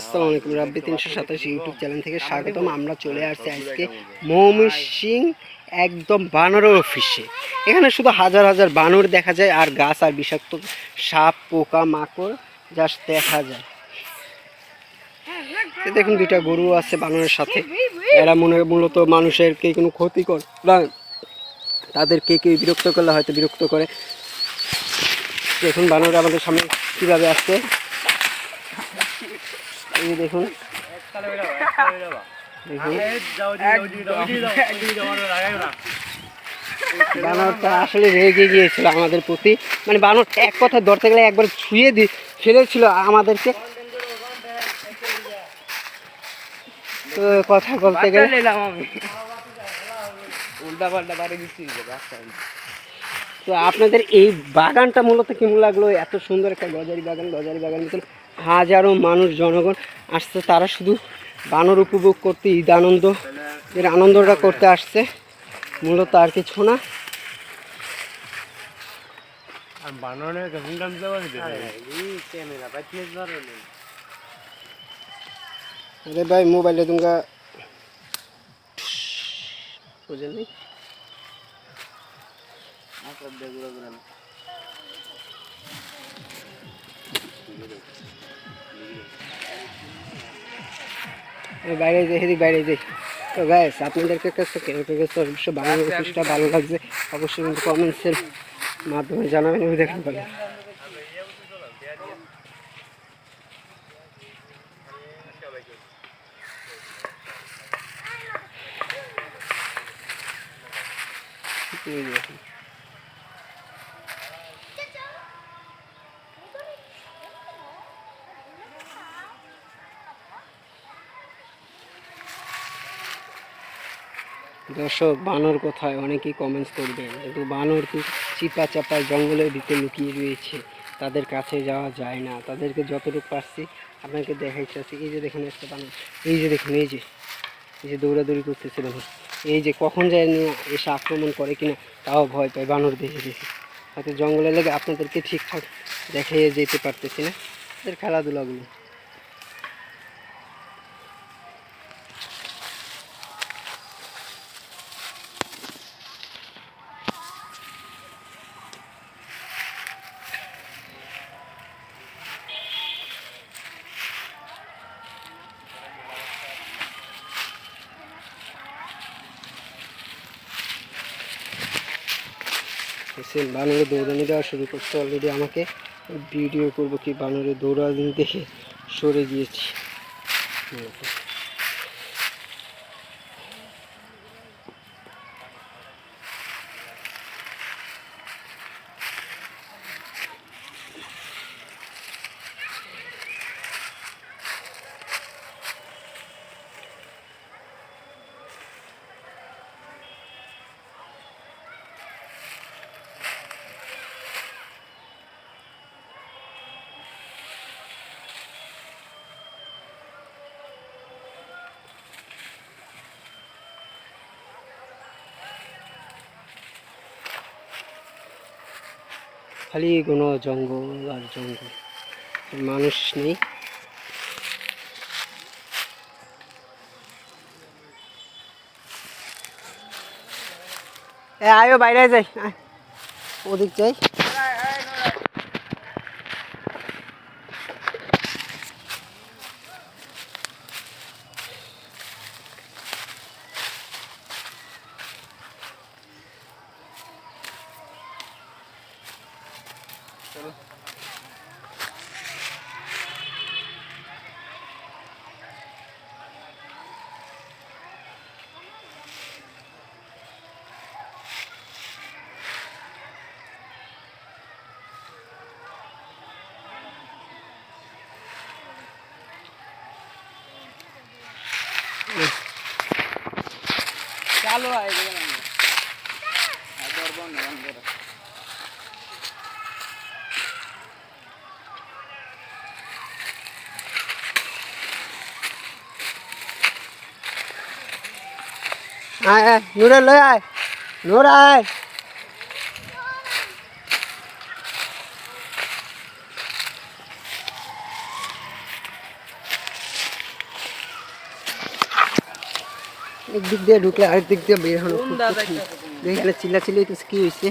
আসসালামু আলাইকুম রাব্বি তিনশো সাতাশ ইউটিউব চ্যানেল থেকে স্বাগতম। আমরা চলে আসছি আজকে একদম অফিসে এখানে শুধু হাজার হাজার বানর দেখা যায়, আর গাছ আর বিষাক্ত সাপ, পোকা, মাকড় দেখা যায়। দেখুন দুইটা গরু আছে বানরের সাথে। এরা মনে মূলত মানুষের কে কোনো ক্ষতি করে না, তাদেরকে কেউ বিরক্ত করলে হয়তো বিরক্ত করে। দেখুন বানর আমাদের সামনে কীভাবে আসছে। দেখুন। বানরটা আসলে রেগে গিয়েছিল আমাদের প্রতি। মানে বানর এক কথা ধরতে গেলে একবার ছুঁয়ে দি ফেলেছিল আমাদেরকে। তো কথা বলতে গেলে উল্টা পাল্টা বাড়ি দিচ্ছি তো আপনাদের এই বাগানটা মূলত কেমন লাগল? এত সুন্দর একটা গজারি বাগান গজারি বাগান। মতন হাজারো মানুষ জনগণ আসছে। তারা শুধু বানর উপভোগ করতে ঈদ আনন্দ এর আনন্দটা করতে আসছে। মূলত আর কিছু না। বানরে কেমন কাম যাওয়া ক্যামেরা বাইরে যাই এদিক বাইরে যাই তো গাইস আপনাদেরকে কাছে অবশ্যই বাংলা অফিসটা ভালো লাগছে অবশ্যই কিন্তু কমেন্টসের মাধ্যমে জানাবেন আমি দেখতে পারি এই দেখুন। দর্শক, বানর কোথায়? অনেকেই কমেন্টস করবেন। কিন্তু বানর কি চিপা চাপা জঙ্গলের ভিতরে লুকিয়ে রয়েছে। তাদের কাছে যাওয়া যায় না। তাদেরকে যতটুকু পারছি আপনাকে দেখাইতেছি এই যে দেখুন একটা বানর। এই যে দেখুন, এই যে। এই যে দৌড়াদৌড়ি করতেছে দেখুন। এই যে কখন যায় নিয়ে এসে আক্রমণ করে কিনা তাও ভয় পায় বানর দেখে দেখে। হয়তো জঙ্গলে লেগে আপনাদেরকে ঠিকঠাক দেখাইয়ে যেতে পারতেছি না। এদের খেলাধুলাগুলো। সেম বানরে দৌড়ানি দেওয়া শুরু করছে অলরেডি আমাকে ভিডিও করব কি বানরে দৌড়ানি দেখে সরে গিয়েছি। খালি কোনো জঙ্গল আর জঙ্গল। মানুষ নেই। আয়ো বাইরে যাই। ওদিক যাই। চালু হয় বন্ধ বন্ধ আয় আয় একদিক দিয়ে ঢুকলে আরেক দিক দিয়ে বের হনো খুব কঠিন। এখানে চিল্লাচিল্লি হইতেছে কি হয়েছে